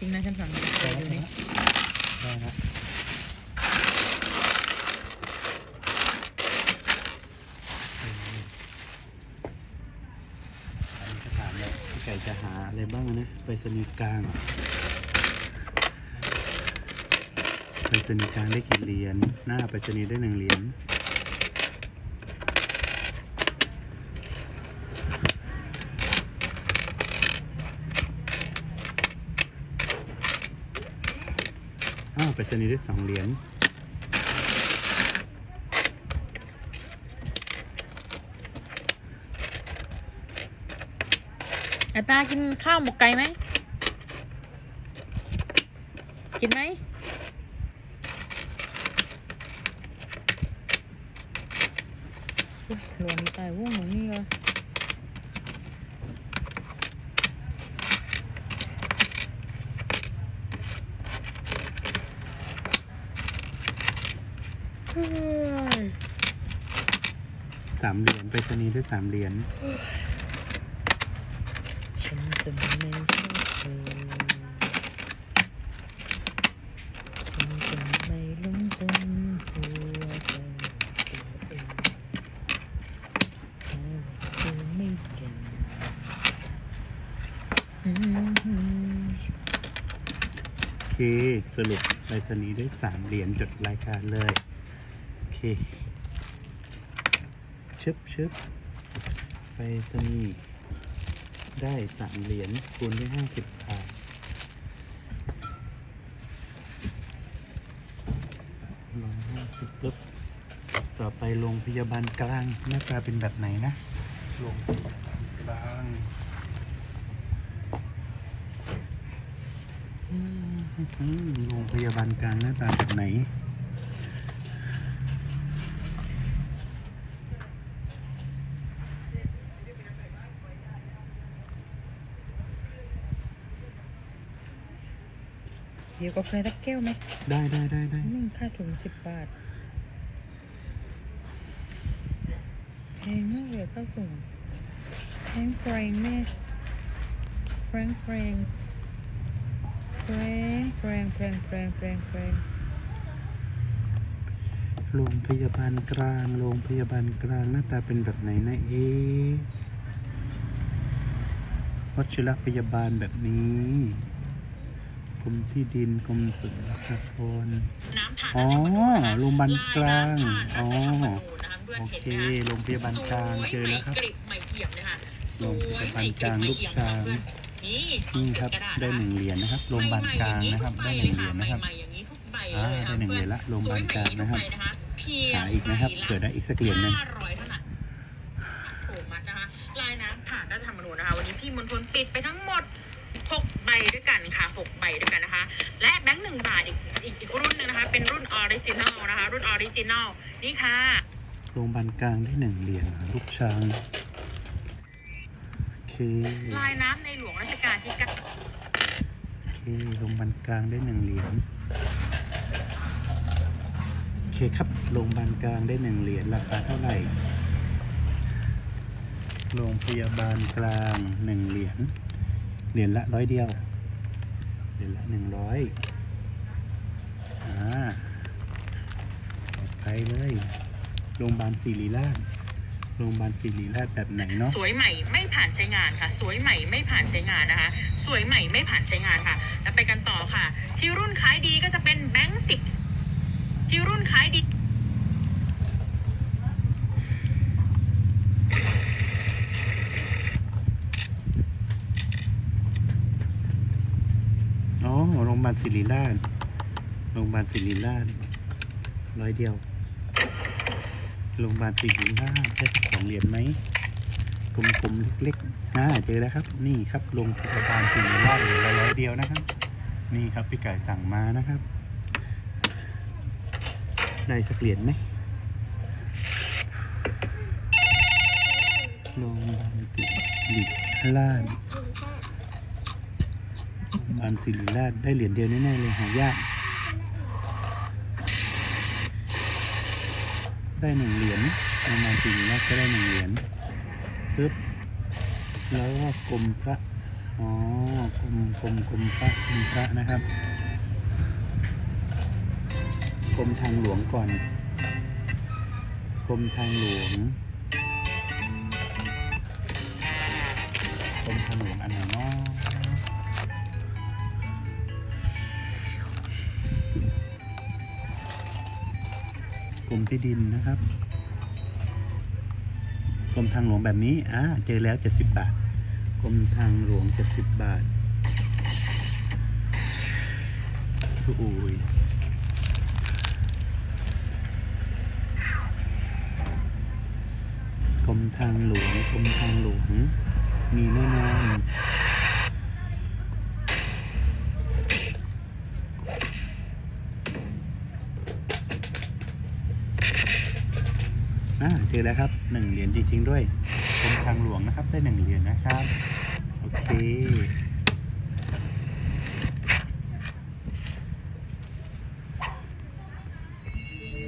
จริงนะฉันสั่งได้ดูนี่ได้ครับอันนี้ก็ถามแล้วพี่ไก่จะหาอะไรบ้างนะไปสนีย์กลางไปสนีย์กลางได้กี่เหรียญหน้าไปสนีย์ได้หนึ่งเหรียญ ไปสนีย์ได้สองเหรียญไอตากินข้าวหมกไก่ไหม กินไหมอุ๊ยหลวงตายว่งหนูนี่เลย สามเหรียญไปสนีย์ได้สามเหรียญฉันจะไม่ชอบเธอฉันจะไม่ลงตรงหัวใจตัวเองถ้าเธอไม่เก่งอืมโอเค สรุปไปสนีย์ได้สามเหรียญจดรายการเลย ชึบชึบไปสนีย์ได้สามเหรียญคูณด้วยห้าสิบบาทร้อยห้าสิบปุ๊บต่อไปโรงพยาบาลกลางหน้าตาเป็นแบบไหนนะโรงพยาบาลกลางอืมโรงพยาบาลกลางหน้าตาแบบไหน เดี๋ยวกาแฟสักแก้วไหมได้ได้ได้ได้นึ่งค่าถุงสิบบาทแพงมากเลยค่าส่งแพงแพงแม่แพงแพงแพงแพงแพงแพงแพงแพงโรงพยาบาลกลางโรงพยาบาลกลางหน้าตาเป็นแบบไหนนะเอ๊ะวัชิรพยาบาลแบบนี้ กรมที่ดินกรมศุลกากรน้ำผ่านอ๋อโรงพยาบาลกลางอ๋อโอโอเคเคโรงพยาบาลกลางเจอแล้วครับกริบไม่เกี่ยมนะคะสโรงวยพยาบาลกลางลูกช้างนี่นี่ครับได้หนึ่งเหรียญนะครับโรงพยาบาลกลางนะครับได้หนึ่งเหรียญนะครับใหม่ๆอย่างนี้ทุกใบอ่าเลยได้หนึ่งเหรียญละโรงพยาบาลกลางนะครับสวยใหม่ทุกใเพียงหาอีกนะครับเผื่อได้อีกสักเหรียญหนึงห้าร้อยเท่านั้นโถมัดนะคะลายน้ำผ่านรัฐธรรมนูญนะคะวันนี้พี่มณฑลปิดไปทั้งหมด ออริจินัลนะคะ รุ่นออริจินัลนี่ค่ะโรงพยาบาลกลางได้หนึ่งเหรียญลูกช้างโอเคลายน้ำในหลวงรัชกาลที่เก้าโอเคโรงพยาบาลกลางได้หนึ่งเหรียญโอเคครับโรงพยาบาลกลางได้หนึ่งเหรียญราคาเท่าไหร่โรงพยาบาลกลางหนึ่งเหรียญเหรียญละร้อยเดียวเหรียญละหนึ่งร้อยอ่าต่อ ไปเลยโรงพยาบาลศิริราชโรงพยาบาลศิริราชแบบไหนเนาะสวยใหม่ไม่ผ่านใช้งานค่ะ สวยใหม่ไม่ผ่านใช้งานนะคะ สวยใหม่ไม่ผ่านใช้งานค่ะจะไปกันต่อค่ะ ที่รุ่นขายดีก็จะเป็นแบงค์สิบที่รุ่นขายดีอ๋อโรงพยาบาลศิริราชโรงพยาบาลศิริราชร้อยเดียว โรงพยาบาลศิริราชได้สักสองเหรียญไหมกลมๆเล็กๆอ่าเจอแล้วครับ นี่ครับโรงพยาบาลศิริราชเหรียญละร้อยเดียวนะครับ นี่ครับพี่ไก่สั่งมานะครับ ได้สักเหรียญไหมโรงพยาบาลศิริราชโรงพยาบานศิริราชได้เหรียญเดียวแน่ๆเลยหายาก ได้หนึ่งเหรียญประมาณสี่นัดก็ได้หนึ่งเหรียญปึ๊บแล้วก็กลมพระอ๋อกลมกลมกลมพระกลมพระนะครับกรมทางหลวงก่อนกรมทางหลวง ที่ดินนะครับกรมทางหลวงแบบนี้อ่าเจอแล้ว70บาทกรมทางหลวง70บาทโอ้ยกรมทางหลวงกรมทางหลวงมีแน่นอน อ่าเจอแล้วครับหนึ่งเหรียญจริง ๆ ด้วยกรมทางหลวงนะครับ ได้หนึ่งเหรียญนะครับ โอเค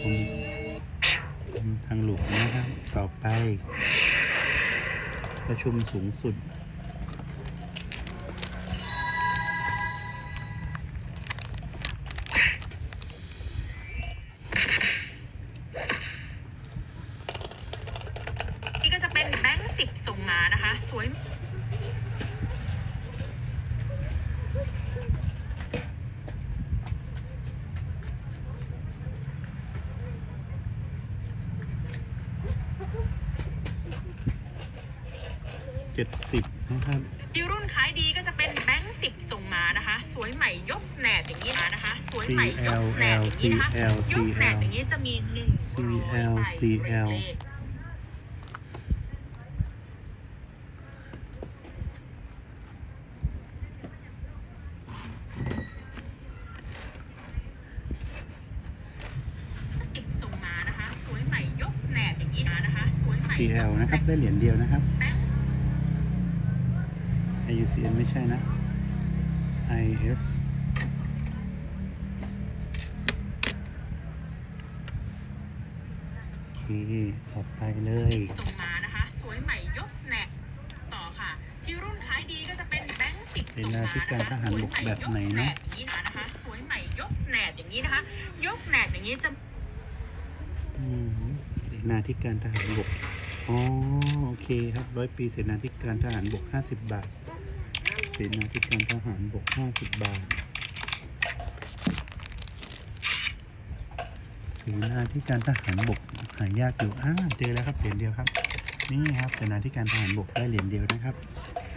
ผมผมทางหลวงนะครับ ต่อไป ประชุมสูงสุด 70 นะครับที่รุ่นขายดีก็จะเป็นแบงค์สิบส่งมานะคะ สวยใหม่ยกแหนบอย่างนี้นะคะ สวยใหม่ยกแหนบอย่างนี้นะคะ CL ยกแหนบอย่างนี้จะมีหนึ่งร้อยใบ CL เรียงเลขสิบส่งมานะคะ สวยใหม่ยกแหนบอย่างนี้นะคะ สวยใหม่ CL นะครับ ได้เหรียญเดียวนะครับ แบงค์ IUCN ไม่ใช่นะ IS โอเคต่อไปเลยส่งมานะคะ สวยใหม่ยกแหนบต่อค่ะ ที่รุ่นขายดีก็จะเป็นแบงค์สิบส่งมาเป็นหน้าที่การทหารบกแบบไหนเนอะสวยใหม่ยกแหบอย่างนี้นะคะ สวยใหม่ยกแหนบอย่างนี้นะคะ ยกแหนบอย่างนี้จะอืมเสนาธิการทหารบก อ๋อ โอเคครับร้อยปีเสนาธิการทหารบก 50 บาทเสนาธิการทหารบก 50 บาท เสนาธิการทหารบกหายากอยู่อ่าเจอแล้วครับเหรียญเดียวครับ นี่ครับเสนาธิการทหารบกได้เหรียญเดียวนะครับ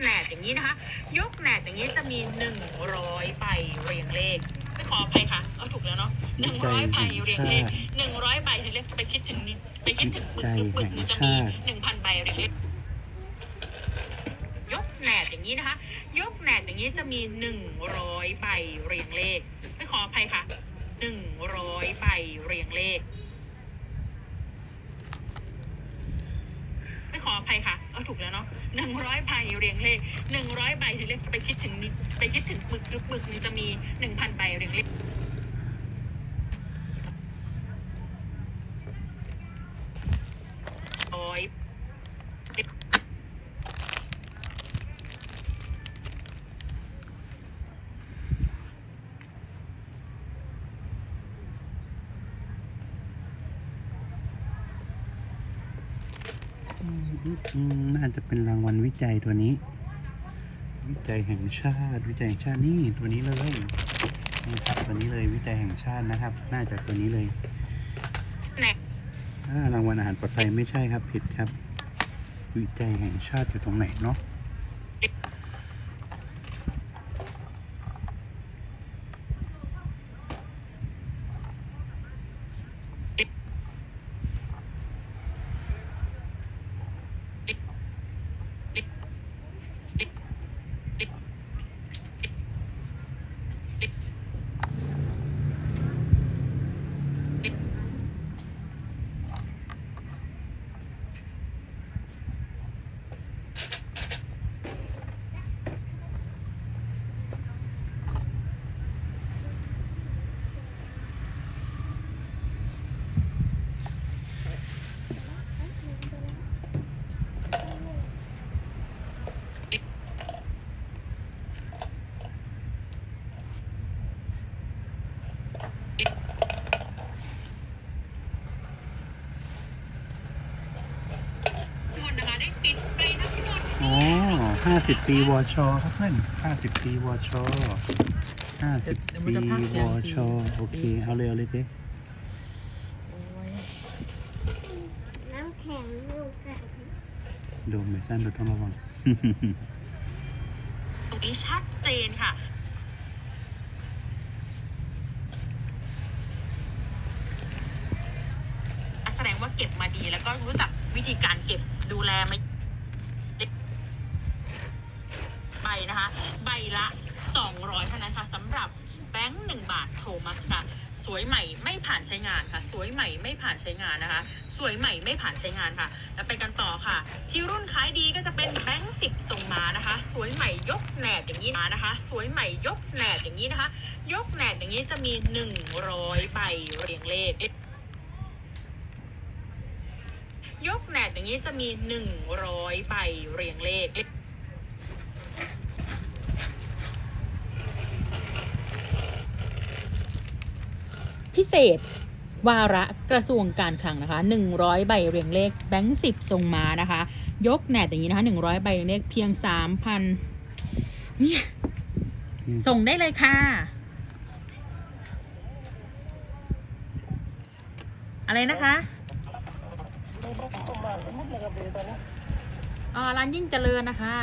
แหนบอย่างนี้นะคะ ยกแหนบอย่างนี้จะมีหนึ่งร้อยใบเรียงเลขไม่ขออภัยค่ะ เอาถูกแล้วเนาะหนึ่งร้อยใบเรียงเลขหนึ่งร้อยใบถึงเลขไปคิดถึงนี่ไปคิดถึงปึกคือปึกนี่จะมีหนึ่งพันใบเรียงเลข ยกแหนบอย่างนี้นะคะ ยกแหนบอย่างนี้จะมีหนึ่งร้อยใบเรียงเลข ไม่ขออภัยค่ะหนึ่งร้อยใบเรียงเลข ไม่ขออภัยค่ะ เอาถูกแล้วเนาะหนึ่งร้อยใบเรียงเลขหนึ่งร้อยใบถึงเลขไปคิดถึงไปคิดถึงปึกปึกนี่จะมีหนึ่งพันใบเรียงเลขร้อย อืม น่าจะเป็นรางวัลวิจัยตัวนี้ วิจัยแห่งชาติ วิจัยแห่งชาตินี่ตัวนี้เลยนี่ครับตัวนี้เลยวิจัยแห่งชาตินะครับ น่าจะตัวนี้เลยแหนบอ่ารางวัลอาหารปลอดภัยไม่ใช่ครับ ผิดครับ วิจัยแห่งชาติอยู่ตรงไหนเนาะ สิบปีวอชอครับเพื่อนห้าสิบปีวอชอห้าสิบปีวอชอโอเค เอาเลยเอาเลยเจ๊น้ำแข็งลูกกันโดมไม่สั้นโดนต้องระวังตรงนี้ชัดเจนค่ะแสดงว่าเก็บมาดีแล้วก็รู้จักวิธีการเก็บดูแลมา ใบนะคะ ใบละ 200เท่านั้นค่ะสำหรับแบงค์1บาทโทมัสค่ะสวยใหม่ไม่ผ่านใช้งานค่ะ สวยใหม่ไม่ผ่านใช้งานนะคะ สวยใหม่ไม่ผ่านใช้งานค่ะแล้วไปกันต่อค่ะ ที่รุ่นขายดีก็จะเป็นแบงค์สิบส่งมานะคะ สวยใหม่ยกแหนบอย่างนี้นะคะ สวยใหม่ยกแหนบอย่างนี้นะคะ ยกแหนบอย่างนี้จะมี 100ใบเรียงเลขยกแหนบอย่างนี้จะมี 100ใบเรียงเลข เศษ วาระกระทรวงการคลังนะคะ 100 ใบเรียงเลขแบงค์สิบทรงมานะคะ ยกแหนบอย่างนี้นะคะ 100 ใบเรียงเลขเพียง 3,000เนี่ยส่งได้เลยค่ะ อะไรนะคะอ๋อร้านยิ่งเจริญนะคะ